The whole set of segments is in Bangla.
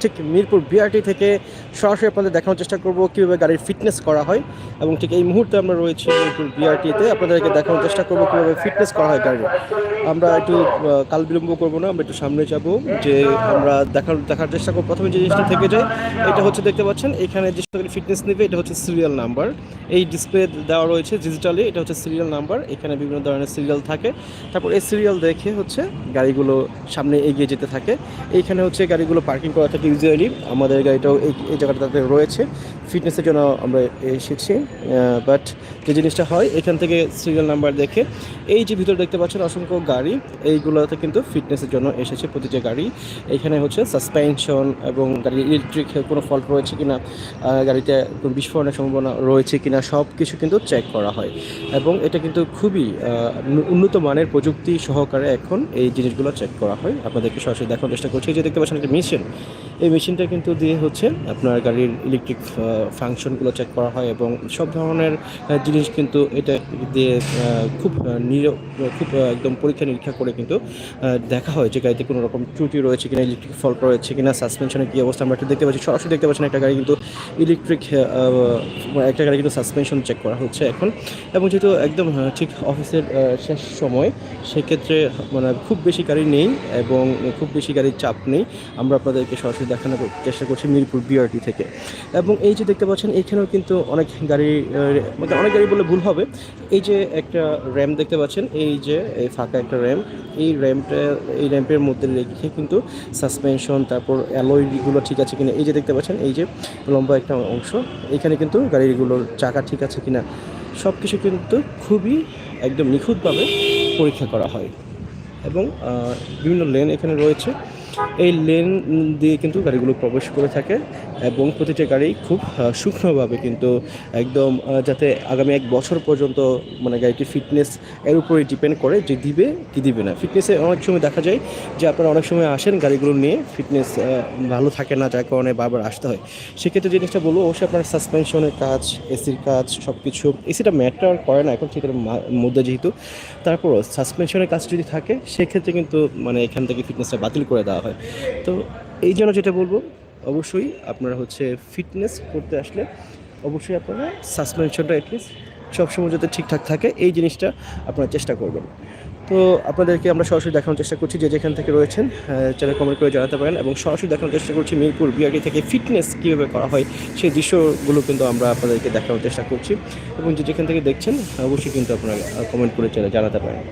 ঠিক মিরপুর বিআরটি থেকে সরাসরি আপনাদের দেখানোর চেষ্টা করব কীভাবে গাড়ির ফিটনেস করা হয় এবং ঠিক এই মুহূর্তে আমরা রয়েছি মিরপুর বিআরটিতে আপনাদেরকে দেখানোর চেষ্টা করব কীভাবে ফিটনেস করা হয় গাড়ির। আমরা একটু কাল বিলম্ব করব না, আমরা একটু সামনে যাব যে আমরা দেখার দেখার চেষ্টা করব। প্রথমে যে জিনিসটা থেকে যায়, এটা হচ্ছে দেখতে পাচ্ছেন, এখানে যে সকল ফিটনেস নেবে, এটা হচ্ছে সিরিয়াল নাম্বার এই ডিসপ্লে দেওয়া রয়েছে ডিজিটালি এটা হচ্ছে সিরিয়াল নাম্বার এখানে বিভিন্ন ধরনের সিরিয়াল থাকে। তারপর এই সিরিয়াল দেখে হচ্ছে গাড়িগুলো সামনে এগিয়ে যেতে থাকে। এইখানে হচ্ছে গাড়িগুলো পার্কিং করা থাকে ইউজুয়ালি আমাদের গাড়িটাও এই এই জায়গাটাতে রয়েছে। ফিটনেসের জন্য আমরা এসেছি বাট যে জিনিসটা হয়, এখান থেকে সিরিয়াল নাম্বার দেখে, এই যে ভিতরে দেখতে পাচ্ছেন অসংখ্য গাড়ি, এইগুলোতে কিন্তু ফিটনেসের জন্য এসেছে প্রতিটা গাড়ি। এখানে হচ্ছে সাসপেনশন এবং গাড়ির ইলেকট্রিক কোনো ফল্ট রয়েছে কিনা গাড়িতে কোনো বিস্ফোরণের সম্ভাবনা রয়েছে কিনা সব কিছু কিন্তু চেক করা হয়। এবং এটা কিন্তু খুবই উন্নত মানের প্রযুক্তি সহকারে এখন এই জিনিসগুলো চেক করা হয়। আপনাদেরকে সরাসরি দেখানোর চেষ্টা করছি। যে দেখতে পাচ্ছেন একটা মেশিন এই মেশিনটা কিন্তু দিয়ে হচ্ছে আপনার গাড়ির ইলেকট্রিক ফাংশনগুলো চেক করা হয় এবং সব ধরনের জিনিস কিন্তু এটা দিয়ে খুব নির, খুব একদম পরীক্ষা নিরীক্ষা করে কিন্তু দেখা হয় যে গাড়িতে কোনো রকম ত্রুটি রয়েছে কিনা ইলেকট্রিক ফল্ট রয়েছে কিনা সাসপেনশনের কী অবস্থা, আমরা একটু দেখতে পাচ্ছি। সরাসরি দেখতে পাচ্ছেন একটা গাড়ি কিন্তু ইলেকট্রিক একটা গাড়ি কিন্তু সাসপেনশন চেক করা হচ্ছে এখন। এবং যেহেতু একদম ঠিক অফিসের শেষ সময়, সেক্ষেত্রে মানে খুব বেশি গাড়ি নেই এবং খুব বেশি গাড়ির চাপ নেই। আমরা আপনাদেরকে সরাসরি দেখানোর চেষ্টা করছি মিরপুর বিআরটি থেকে। এবং এই যে দেখতে পাচ্ছেন এইখানেও কিন্তু অনেক গাড়ি মানে অনেক গাড়ি বলে ভুল হবে। এই যে একটা র্যাম দেখতে পাচ্ছেন, এই যে এই ফাঁকা একটা র্যাম। এই র্যাম্পটা এই র্যাম্পের মধ্যে রেখে কিন্তু সাসপেনশন, তারপর অ্যালয়গুলো ঠিক আছে কিনা, এই যে দেখতে পাচ্ছেন, এই যে লম্বা একটা অংশ। এখানে কিন্তু গাড়িগুলোর চাকা ঠিক আছে কিনা সব কিছু কিন্তু খুবই একদম নিখুঁতভাবে পরীক্ষা করা হয়। এবং বিভিন্ন লেন এখানে রয়েছে। এই লেন দিয়ে কিন্তু গাড়িগুলো প্রবেশ করে থাকে এবং প্রতিটা গাড়ি খুব সূক্ষ্মভাবে কিন্তু একদম যাতে আগামী এক বছর পর্যন্ত মানে গাড়িটির ফিটনেস এর উপরে ডিপেন্ড করে যে দিবে কি দিবে না। ফিটনেসে অনেক সময় দেখা যায় যে আপনারা অনেক সময় আসেন গাড়িগুলো নিয়ে ফিটনেস ভালো থাকে না যার কারণে বারবার আসতে হয়। সেক্ষেত্রে জিনিসটা বলব, অবশ্যই আপনার সাসপেনশনের কাজ এসির কাজ সব কিছু এসিটা ম্যাটার করে না এখন মা- মধ্যে যেহেতু। তারপরও সাসপেনশনের কাজ যদি থাকে, সেক্ষেত্রে কিন্তু মানে এখান থেকে ফিটনেসটা বাতিল করে দেওয়া হয়। তো এই জন্য যেটা বলব, অবশ্যই আপনারা হচ্ছে ফিটনেস করতে আসলে অবশ্যই আপনারা সাসপেনশনটা অ্যাটলিস্ট সবসময় যাতে ঠিকঠাক থাকে, এই জিনিসটা আপনারা চেষ্টা করবেন। তো আপনাদেরকে আমরা সরাসরি দেখানোর চেষ্টা করছি যে যেখান থেকে রয়েছেন চ্যানেল কমেন্ট করে জানাতে পারেন এবং সরাসরি দেখানোর চেষ্টা করছি মিরপুর বিআরটি থেকে ফিটনেস কীভাবে করা হয়, সেই দৃশ্যগুলো কিন্তু আমরা আপনাদেরকে দেখানোর চেষ্টা করছি। এবং যে যেখান থেকে দেখছেন, অবশ্যই কিন্তু আপনারা কমেন্ট করে জানাতে পারেন।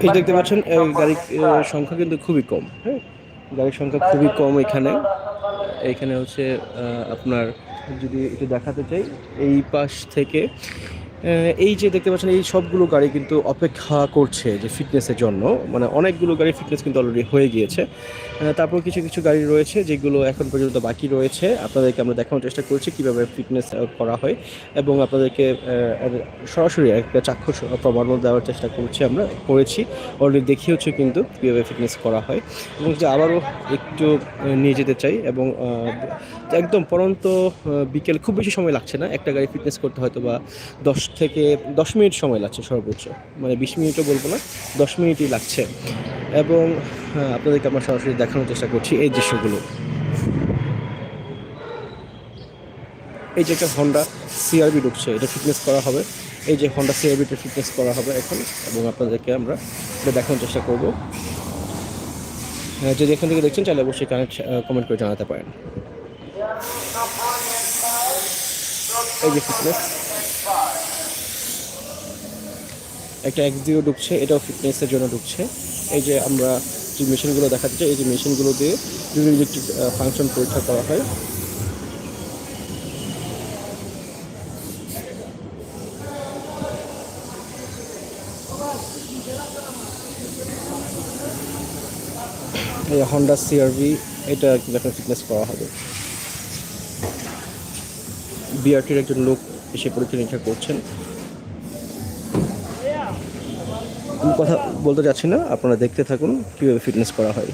এই দেখতে পাচ্ছেন এই গাড়ির সংখ্যা কিন্তু খুবই কম হ্যাঁ? গাড়ির সংখ্যা খুবই কম এখানে। এখানে হচ্ছে আহ, আপনার যদি একটু দেখাতে চাই এই পাশ থেকে এই যে দেখতে পাচ্ছেন, এই সবগুলো গাড়ি কিন্তু অপেক্ষা করছে যে ফিটনেসের জন্য। মানে অনেকগুলো গাড়ি ফিটনেস কিন্তু অলরেডি হয়ে গিয়েছে। তারপর কিছু কিছু গাড়ি রয়েছে যেগুলো এখন পর্যন্ত বাকি রয়েছে। আপনাদেরকে আমরা দেখানোর চেষ্টা করছি কীভাবে ফিটনেস করা হয় এবং আপনাদেরকে সরাসরি একটা চাক্ষুষ প্রমাণও দেওয়ার চেষ্টা করছি আমরা, করেছি। অলরেডি দেখিয়েছি কিন্তু কীভাবে ফিটনেস করা হয়। এবং যে আবারও একটু নিয়ে যেতে চাই এবং একদম পরন্ত বিকেল, খুব বেশি সময় লাগছে না। একটা গাড়ি ফিটনেস করতে হয়তো বা দশ থেকে দশ মিনিট সময় লাগছে সর্বোচ্চ। মানে বিশ মিনিটও বলব না দশ মিনিটই লাগছে। এবং আহ, আপনাদেরকে আমরা সরাসরি দেখানোর চেষ্টা করছি এই দৃশ্যগুলো। এই যে একটা হন্ডা সিআরবি ঢুকছে এটা ফিটনেস করা হবে। এই যে হন্ডা সিআরবিটা ফিটনেস করা হবে এখন এবং আপনাদেরকে আমরা এটা দেখানোর চেষ্টা করব। যদি এখান থেকে দেখছেন চাইলে অবশ্যই কানেক্ট কমেন্ট করে জানাতে পারেন। এই যে ফিটনেস একটা এক্স জিরো ঢুকছে এটাও ফিটনেসের জন্য ঢুকছে এই যে আমরা যে মেশিনগুলো দেখাতে চাই, এই যে মেশিনগুলো দিয়ে বিভিন্ন ইলেকট্রিক ফাংশন পরীক্ষা করা হয়। হন্ডা সিআরভি এটা কিন্তু এখন ফিটনেস করা হবে। বিআরটির একজন লোক এসে পরীক্ষা নিরীক্ষা করছেন আমি কথা বলতে যাচ্ছি না আপনারা দেখতে থাকুন কীভাবে ফিটনেস করা হয়।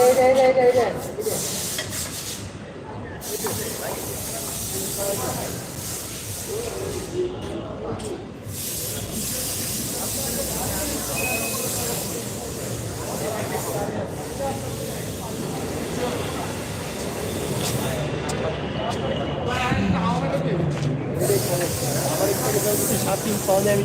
এটা এটা এটা এটা এটা সাত দিন যায় আমি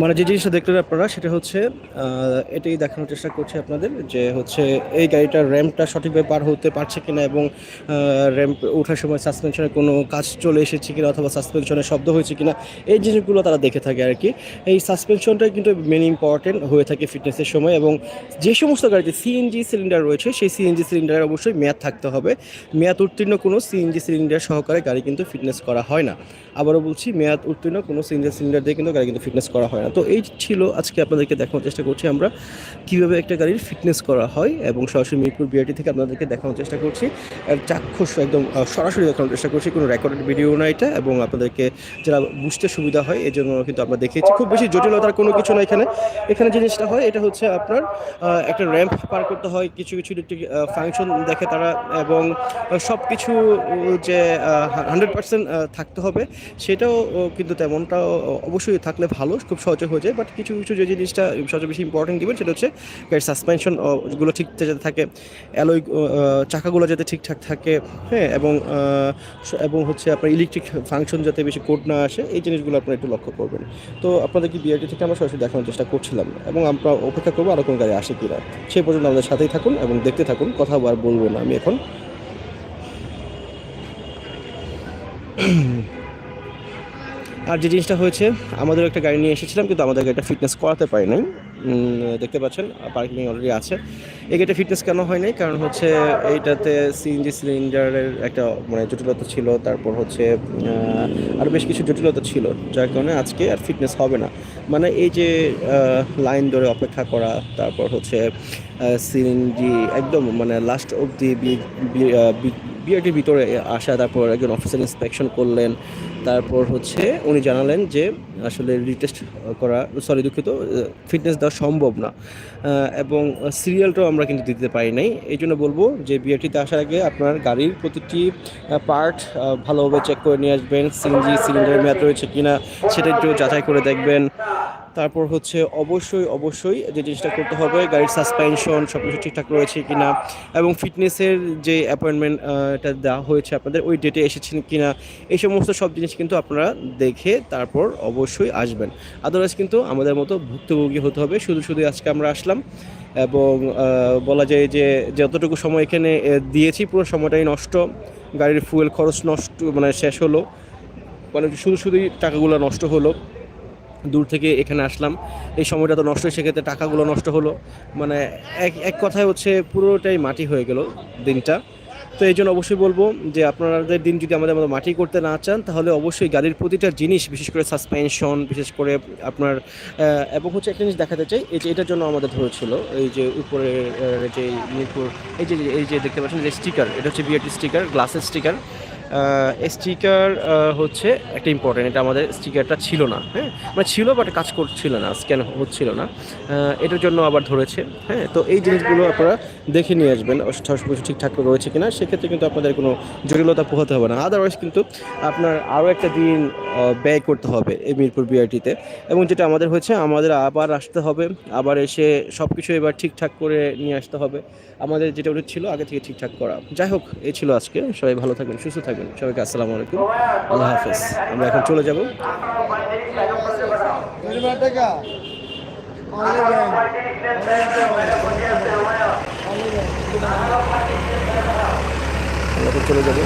মানে যে জিনিসটা দেখলেন আপনারা, সেটা হচ্ছে এটাই দেখানোর চেষ্টা করছি আপনাদের যে হচ্ছে এই গাড়িটার র্যাম্পটা সঠিকভাবে পার হতে পারছে কিনা এবং র্যাম্প ওঠার সময় সাসপেনশনের কোনো কাজ চলে এসেছে কিনা অথবা সাসপেনশনের শব্দ হয়েছে কিনা, এই জিনিসগুলো তারা দেখে থাকে আর কি। এই সাসপেনশনটাই কিন্তু মেন ইম্পর্টেন্ট হয়ে থাকে ফিটনেসের সময় এবং যে সমস্ত গাড়িতে সিএনজি সিলিন্ডার রয়েছে, সেই সিএনজি সিলিন্ডারের অবশ্যই মেয়াদ থাকতে হবে। মেয়াদ উত্তীর্ণ কোনো সিএনজি সিলিন্ডার সহকারে গাড়ি কিন্তু ফিটনেস করা হয় না। আবারও বলছি, মেয়াদ উত্তীর্ণ কোনো সিএনজি সিলিন্ডার দিয়ে কিন্তু গাড়ি কিন্তু ফিটনেস করা হয় না। তো এই ছিল আজকে আপনাদেরকে দেখানোর চেষ্টা করছি আমরা কীভাবে একটা গাড়ির ফিটনেস করা হয় এবং সরাসরি মিরপুর বিআরটি থেকে আপনাদেরকে দেখানোর চেষ্টা করছি। চাক্ষুষ একদম সরাসরি দেখানোর চেষ্টা করছি, কোনো রেকর্ডেড ভিডিও না এটা এবং আপনাদেরকে যারা বুঝতে সুবিধা হয় এই জন্য কিন্তু আমরা দেখিয়েছি। খুব বেশি জটিলতার কোনো কিছু না এখানে। এখানে জিনিসটা হয়, এটা হচ্ছে আপনার একটা র্যাম্প পার করতে হয়, কিছু কিছু ইলেকট্রিক ফাংশন দেখে তারা এবং সব কিছু যে হান্ড্রেড পার্সেন্ট থাকতে হবে, সেটাও কিন্তু তেমনটাও, অবশ্যই থাকলে ভালো, খুব সহজে হয়ে যায় বাট কিছু কিছু যে জিনিসটা সবচেয়ে বেশি ইম্পর্টেন্ট দিবেন সেটা হচ্ছে গাড়ির সাসপেনশনগুলো ঠিক যাতে থাকে অ্যালয় চাকাগুলো যাতে ঠিকঠাক থাকে হ্যাঁ এবং এবং হচ্ছে আপনার ইলেকট্রিক ফাংশন যাতে বেশি কোড না আসে, এই জিনিসগুলো আপনারা একটু লক্ষ্য করবেন। তো আপনাদের কি বিআরটি থেকে আমরা সরাসরি দেখানোর চেষ্টা করছিলাম, এবং আমরা অপেক্ষা করব আরও কোনো গাড়ি আসে কিনা। সেই পর্যন্ত আমাদের সাথেই থাকুন এবং দেখতে থাকুন, কথা আর বলব না আমি এখন। আর যে জিনিসটা হয়েছে আমাদের একটা গাড়ি নিয়ে এসেছিলাম, কিন্তু আমাদের গাড়িটা ফিটনেস করাতে পারি নাই। দেখতে পাচ্ছেন পার্কিং অলরেডি আছে। এই গাড়িটা ফিটনেস কেন হয় নাই? কারণ হচ্ছে এইটাতে সিএনজি সিলিন্ডারের একটা মানে জটিলতা ছিল। তারপর হচ্ছে আরও বেশ কিছু জটিলতা ছিল, যার কারণে আজকে আর ফিটনেস হবে না। মানে এই যে লাইন ধরে অপেক্ষা করা, তারপর হচ্ছে সিএনজি একদম মানে লাস্ট অবধি বিআরটির ভিতরে আসা, তারপর একজন অফিসার ইন্সপেকশন করলেন তারপর হচ্ছে উনি জানালেন যে আসলে রিটেস্ট করা সরি দুঃখিত ফিটনেস দেওয়া সম্ভব না। এবং সিরিয়ালটাও আমরা কিন্তু দিতে পারি নাই। এই জন্য বলব যে বিআরটিতে আসার আগে আপনার গাড়ির প্রতিটি পার্ট ভালোভাবে চেক করে নিয়ে আসবেন, সিএনজি সিলিন্ডারের মেয়াদ রয়েছে কিনা, সেটা একটু যাচাই করে দেখবেন। তারপর হচ্ছে অবশ্যই অবশ্যই যে জিনিসটা করতে হবে, গাড়ির সাসপেনশন সব কিছু ঠিকঠাক রয়েছে কি না এবং ফিটনেসের যে অ্যাপয়েন্টমেন্ট এটা দেওয়া হয়েছে আপনাদের, ওই ডেটে এসেছেন কি না এই সমস্ত সব জিনিস কিন্তু আপনারা দেখে তারপর অবশ্যই আসবেন। আদারওয়াইজ কিন্তু আমাদের মতো ভুক্তভোগী হতে হবে, শুধু শুধু আজকে আমরা আসলাম, এবং বলা যায় যে যতটুকু সময় এখানে দিয়েছি, পুরো সময়টাই নষ্ট, গাড়ির ফুয়েল খরচ নষ্ট মানে শেষ হলো মানে শুধু, শুধুই টাকাগুলো নষ্ট হলো। দূর থেকে এখানে আসলাম। এই সময়টা তো নষ্ট, সেক্ষেত্রে টাকাগুলো নষ্ট হলো। মানে এক এক কথায় হচ্ছে পুরোটাই মাটি হয়ে গেল দিনটা। তো এই জন্য অবশ্যই বলব যে আপনাদের দিন যদি আমাদের মতো মাটি করতে না চান, তাহলে অবশ্যই গাড়ির প্রতিটা জিনিস, বিশেষ করে সাসপেনশন বিশেষ করে আপনার এবং হচ্ছে একটা জিনিস দেখাতে চাই, এই যে এটার জন্য আমাদের ধরেছিল, এই যে উপরে যে মিরপুর, এই যে এই যে দেখতে পাচ্ছেন, যে স্টিকার এটা হচ্ছে বিআরটি স্টিকার গ্লাসের স্টিকার স্টিকার হচ্ছে একটা ইম্পর্টেন্ট এটা আমাদের স্টিকারটা ছিল না হ্যাঁ? মানে ছিল বাট কাজ করছিল না স্ক্যান হচ্ছিল না। এটার জন্য আবার ধরেছে হ্যাঁ? তো এই জিনিসগুলো আপনারা দেখে নিয়ে আসবেন সব কিছু ঠিকঠাক রয়েছে কিনা, সেক্ষেত্রে কিন্তু আপনাদের কোনো জটিলতা পোহাতে হবে না। আদারওয়াইজ কিন্তু আপনার আরও একটা দিন ব্যয় করতে হবে এই মিরপুর বিআরটিতে এবং যেটা আমাদের হয়েছে, আমাদের আবার আসতে হবে, আবার এসে সব কিছু এবার ঠিকঠাক করে নিয়ে আসতে হবে। আমাদের যেটা ছিল, আগে থেকে ঠিকঠাক করা। যাই হোক, এই ছিল আজকে। সবাই ভালো থাকবেন, সুস্থ থাকবেন। সবাইকে আসসালামু আলাইকুম। আল্লাহ হাফেজ। আমরা এখন চলে যাব। চলে যাব।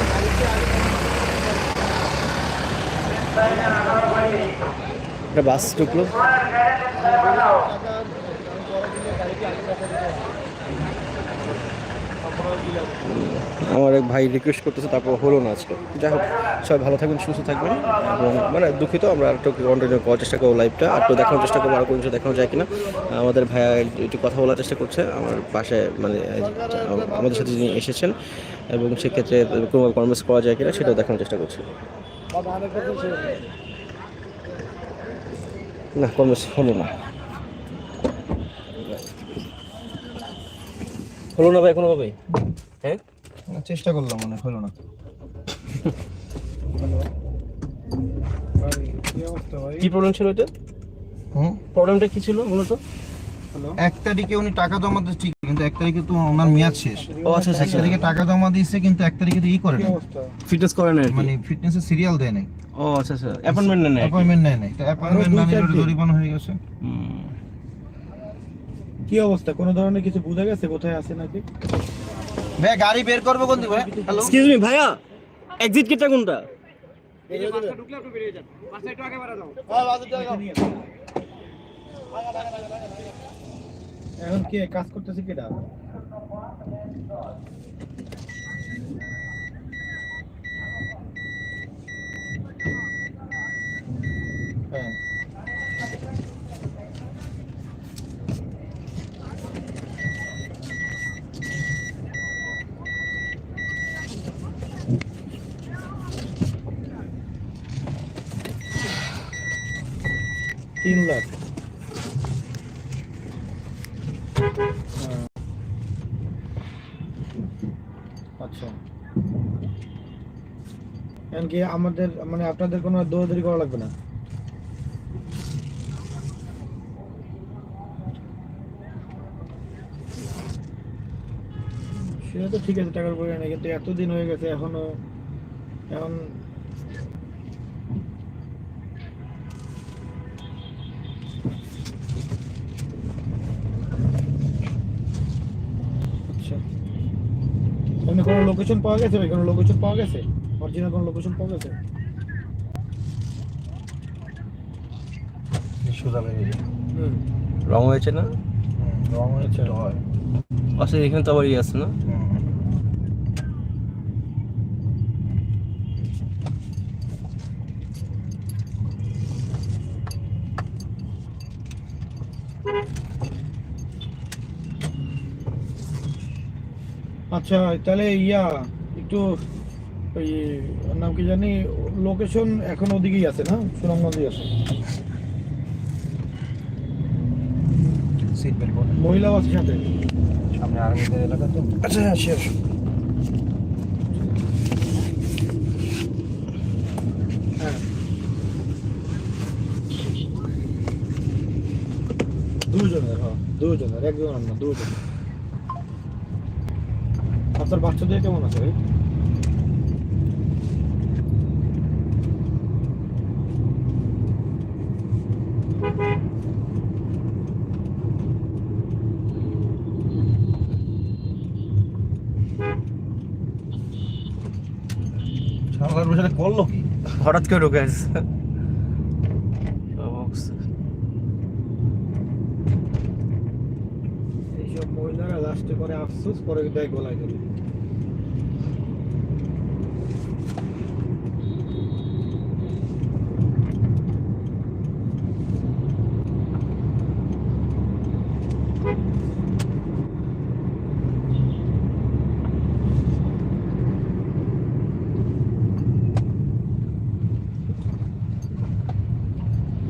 একটা বাস ঢুকলো। আমার এক ভাই রিকোয়েস্ট করতেছে, তারপর হলো না আজকে। যাই হোক, সবাই ভালো থাকবেন, সুস্থ থাকবেন। এবং মানে দুঃখিত, আমরা একটু কন্টিনিউ করার চেষ্টা করব লাইভটা আর একটু দেখানোর চেষ্টা করব, আর কোনো কিছু দেখানো যায় কিনা। আমাদের ভাইয়া একটু কথা বলার চেষ্টা করছে। আমার পাশে মানে আমাদের সাথে যিনি এসেছেন, এবং সেক্ষেত্রে কোনো কনভার্স করা যায় কিনা, সেটাও দেখানোর চেষ্টা করছি। না কনভার্স হলো না। হলো না ভাই কোনো ভাবে হ্যাঁ চেষ্টা করলাম মনে হলো না। কি প্রবলেম ছিল এটা হুম? প্রবলেমটা কি ছিল মূলত? এক তারিখে উনি টাকা জমা দিচ্ছে ঠিক কিন্তু এক তারিখে তো ওনার মেয়াদ শেষ। ও আচ্ছা এক তারিখে টাকা জমা দিয়েছে কিন্তু এক তারিখে তো ই করে না ফিটনেস করে না মানে ফিটনেসের সিরিয়াল দেয় নাই। ও আচ্ছা আচ্ছা। অ্যাপয়েন্টমেন্ট নেন অ্যাপয়েন্টমেন্ট নেয় নাই। অ্যাপয়েন্টমেন্ট না নিলে জরিমানা হয়ে গেছে। কি অবস্থা? কোনো ধরনের কিছু বোঝা গেছে? কোথায় আছে নাকি? ভাই গাড়ি বের করব কোন দিকে? হ্যালো এক্সকিউজ মি ভাইয়া এক্সিট কিটা কোনটা? এখন কে কাজ করতেছে কেটা হ্যাঁ। তিন লাখ। হ্যাঁ। আচ্ছা। এমনকি আমাদের মানে আপনাদের কোনো দৌড়াদৌড়ি করা লাগবে না? সেটা তো ঠিক আছে, টাকার পরে নেই, কিন্তু এতদিন হয়ে গেছে, এখনও, এখন আচ্ছা এমনি কোনো লোকেশন পাওয়া গেছে ভাই কোনো লোকেশন পাওয়া গেছে? অরিজিনাল কোনো লোকেশন পাওয়া গেছে? সোজা বেরিয়ে রং হয়েছে না? রং হয়েছে হয়। আচ্ছা এখানে তো আবার ইয়ে আছে না? আচ্ছা তাহলে ইয়া একটু ওই নাম কি জানি লোকেশন এখন ওদিকেই আছে না? সুনামগঞ্জেই আছে। সিট বেল্ট পরে মহিলা আছে সাথে। সামনে আর্মিদের এলাকা তো। আচ্ছা হ্যাঁ শেষ হ্যাঁ। দুজনের হ্যাঁ দুজনের একজন না দুজন আপনার বাচ্চাদের কেমন আছে ভাই? করল? কি হঠাৎ করে ঢুকে আসছে এইসব মহিলারা লাস্টে করে আফসোস পরে দেয় গলায় ধরে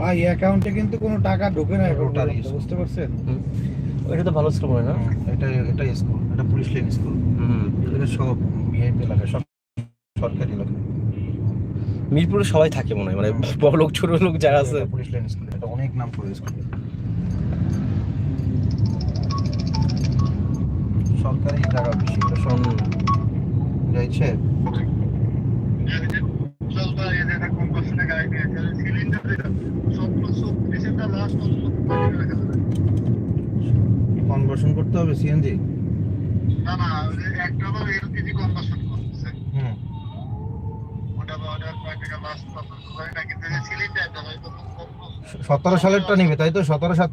ভাই অ্যাকাউন্টে কিন্তু কোনো টাকা ঢোকে না issue। বুঝতে পারছেন? এটা তো ভালো স্কুল হয় না? এটা এটা স্কুল এটা পুলিশ লাইন স্কুল হুম। এগুলো সব ভিআইপি এলাকা সব সরকারি এলাকা। মিরপুরে সবাই থাকে মনে হয় মানে বড় লোক ছোট লোক যারা আছে। পুলিশ লাইন স্কুল এটা অনেক নাম করে স্কুল সরকারি জায়গা বেশি এটা সব যাইছে। কনভার্সন করতে হবে সিএনজি না না একটা হলো এলপিজি করতেছে। হুম। ওটা ওটা কয় টাকা লাস্ট পাবো নাকি সিলিন্ডার সতেরো সালেরটা নিবে তাই তো? সতেরো সাত